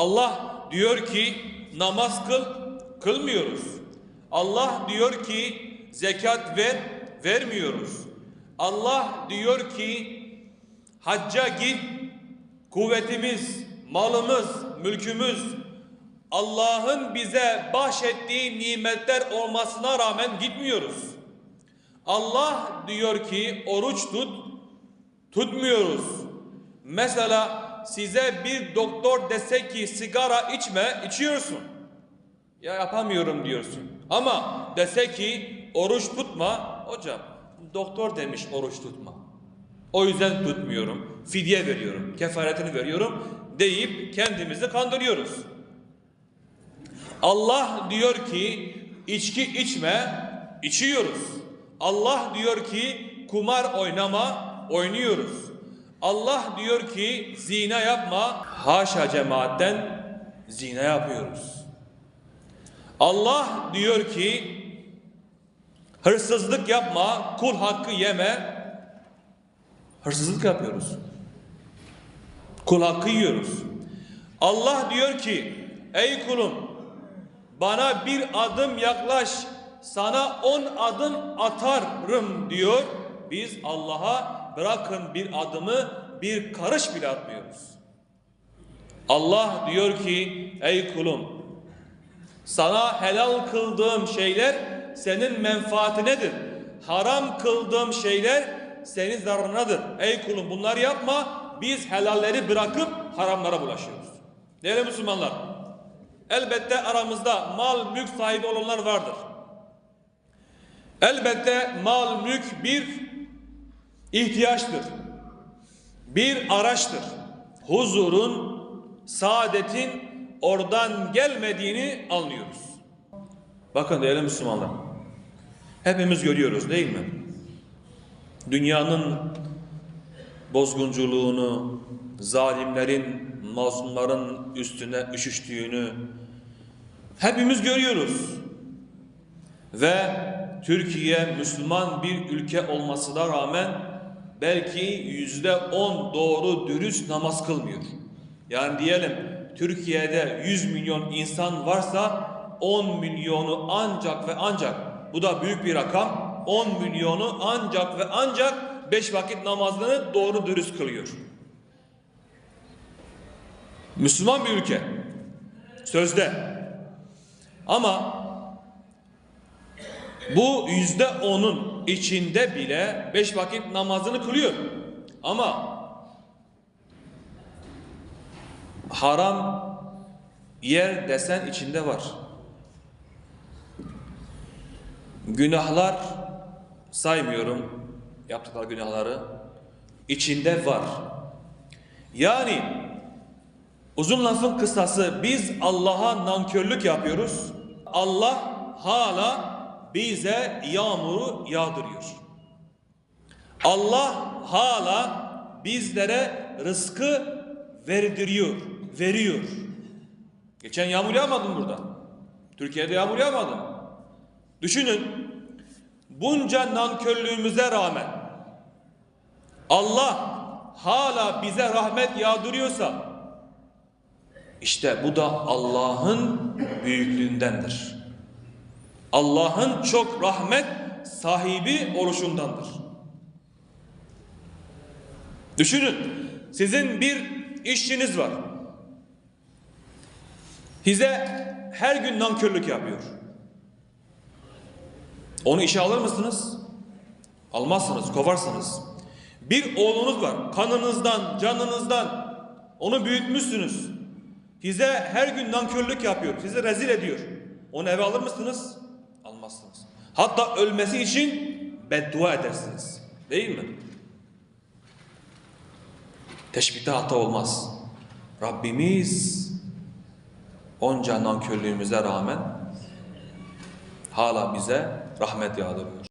Allah diyor ki namaz kıl, kılmıyoruz. Allah diyor ki zekat ver, vermiyoruz. Allah diyor ki hacca git, kuvvetimiz, malımız, mülkümüz Allah'ın bize bahşettiği nimetler olmasına rağmen gitmiyoruz. Allah diyor ki oruç tut, tutmuyoruz. Mesela size bir doktor dese ki sigara içme, içiyorsun. Ya yapamıyorum diyorsun. Ama dese ki oruç tutma, hocam doktor demiş oruç tutma. O yüzden tutmuyorum, fidye veriyorum, kefaretini veriyorum deyip kendimizi kandırıyoruz. Allah diyor ki içki içme, içiyoruz. Allah diyor ki kumar oynama, oynuyoruz. Allah diyor ki zina yapma, haşa cemaatten zina yapıyoruz. Allah diyor ki hırsızlık yapma, kul hakkı yeme, hırsızlık yapıyoruz. Kul hakkı yiyoruz. Allah diyor ki ey kulum bana bir adım yaklaş sana on adım atarım diyor. Biz Allah'a bırakın bir adımı bir karış bile atmıyoruz. Allah diyor ki ey kulum sana helal kıldığım şeyler senin menfaatinedir. Haram kıldığım şeyler senin zararınadır. Ey kulum bunları yapma. Biz helalleri bırakıp haramlara bulaşıyoruz. Değerli Müslümanlar, elbette aramızda mal mülk sahibi olanlar vardır. Elbette mal mülk bir ihtiyaçtır. Bir araçtır. Huzurun, saadetin oradan gelmediğini anlıyoruz. Bakın değerli Müslümanlar. Hepimiz görüyoruz değil mi? Dünyanın bozgunculuğunu, zalimlerin, mazlumların üstüne üşüştüğünü hepimiz görüyoruz. Ve Türkiye Müslüman bir ülke olmasına rağmen belki yüzde on doğru dürüst namaz kılmıyor. Yani diyelim Türkiye'de 100 milyon insan varsa 10 milyonu ancak ve ancak bu da büyük bir rakam 10 milyonu ancak ve ancak 5 vakit namazını doğru dürüst kılıyor. Müslüman bir ülke. Sözde. Ama bu yüzde onun içinde bile beş vakit namazını kılıyor. Ama haram yer desen içinde var. Günahlar saymıyorum yaptıkları günahları içinde var. Yani uzun lafın kısası biz Allah'a nankörlük yapıyoruz. Allah hala bize yağmuru yağdırıyor. Allah hala bizlere rızkı verdiriyor, veriyor. Geçen yağmur yağmadı burada? Türkiye'de yağmur yağmadı? Düşünün, bunca nankörlüğümüze rağmen Allah hala bize rahmet yağdırıyorsa işte bu da Allah'ın büyüklüğündendir. Allah'ın çok rahmet sahibi oluşundandır. Düşünün, sizin bir işçiniz var. Size her gün nankörlük yapıyor. Onu işe alır mısınız? Almazsınız, kovarsınız. Bir oğlunuz var, kanınızdan, canınızdan. Onu büyütmüşsünüz. Size her gün nankörlük yapıyor, sizi rezil ediyor. Onu eve alır mısınız? Almazsınız. Hatta ölmesi için beddua edersiniz. Değil mi? Teşbihte hata olmaz. Rabbimiz onca nankörlüğümüze rağmen hala bize rahmet yağdırıyor.